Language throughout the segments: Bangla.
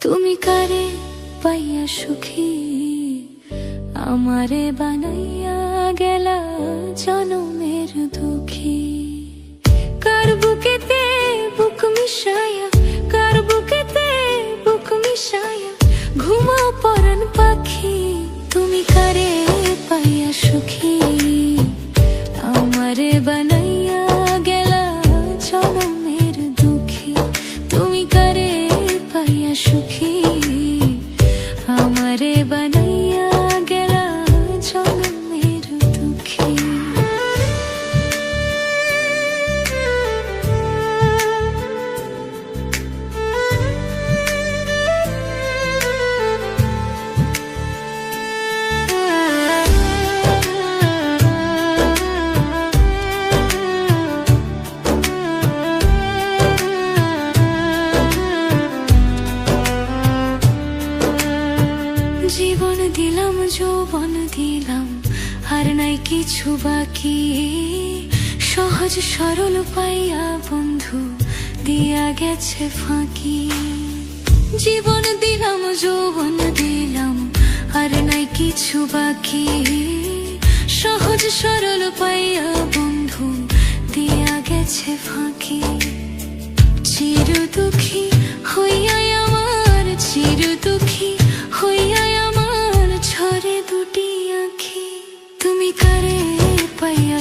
তুমি কারে পাইয়া সুখী? আমারে বানাইয়া গেলা জনমের দুঃখী। কার বুকেতে বুক মিশায়া কার বুকেতে বুক মিশায়া ঘুমাও পরান পাখি? তুমি কারে পাইয়া সুখী? আমারে গেলা জনমের দুঃখী তুমি করে পাইয়া সুখী। আমারে বানাইয়া যৌবন দিলাম আর নাই কিছু বাকি। সহজ সরল পাইয়া বন্ধু, দিয়া গেছে ফাঁকি। জীবন দিলাম, যৌবন দিলাম, আর নাই কিছু বাকি। সহজ সরল পাইয়া বন্ধু, দিয়া গেছে ফাঁকি। চির দুঃখী কারে পাইয়া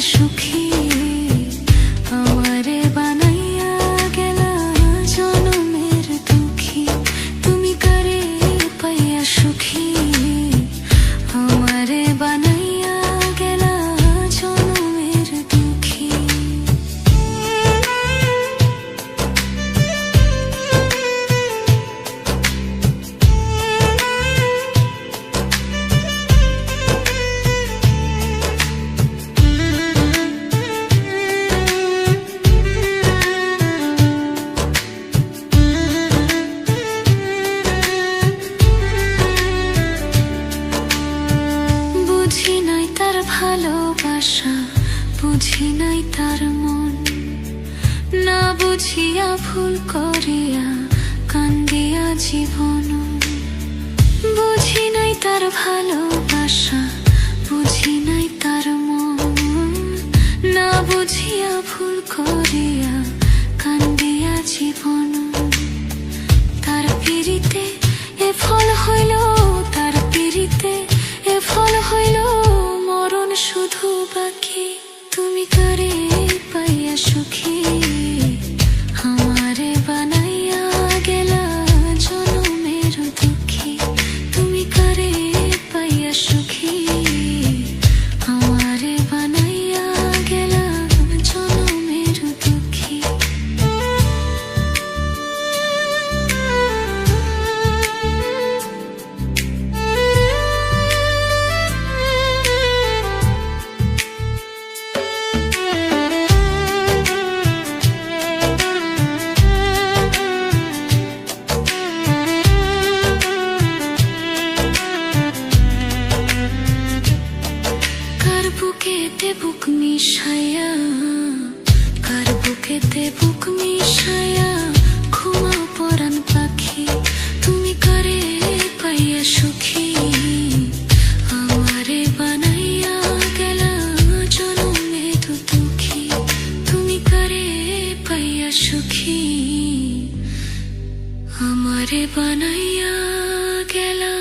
বুঝিয়া ভুল করিয়া কান্দিয়া জীবন। বুঝি নাই তার ভালোবাসা, বুঝি নাই তার মন। না বুঝিয়া ভুল করিয়া কান্দিয়া জীবন। তার পিড়িতে এ ফল হইল, তার পিড়িতে এ ফল হইল, মরণ শুধু বাকি। তুমি করে বুকেতে বুক মিশায়া, কার বুকেতে বুক মিশায়া ঘুমাও পাখি, তুমি করে পাইয়া সুখী। আমারে বানাইয়া গেলা তুমি করে পাইয়া সুখী। আমারে বানাইয়া গেলা